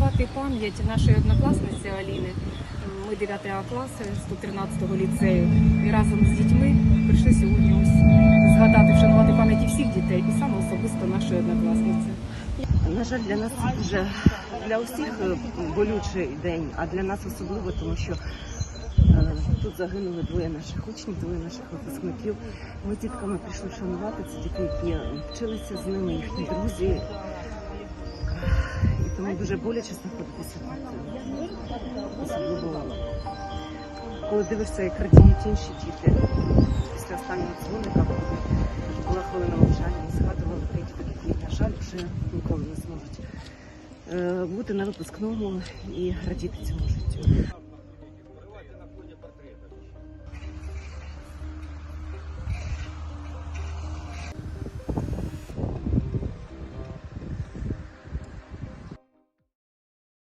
вшанувати пам'ять нашої однокласниці Аліни. Ми 9 клас 113-го ліцею і разом з дітьми прийшли сьогодні ось згадати, вшанувати пам'яті всіх дітей і саме особисто нашої однокласниці. На жаль, для нас дуже для усіх е, болючий день, а для нас особливо, тому що е, тут загинули двоє наших учнів, двоє наших випускників. Ми дітками прийшли вшанувати. Це діти, які вчилися з ними, їхні друзі. І дуже боляче знаходитися тут. Особливо, коли дивишся, як радіють інші діти після останнього дзвоника, була хвилина мовчання, і згадували тих діток, які, на жаль, вже ніколи не зможуть е, бути на випускному і радіти цьому життю.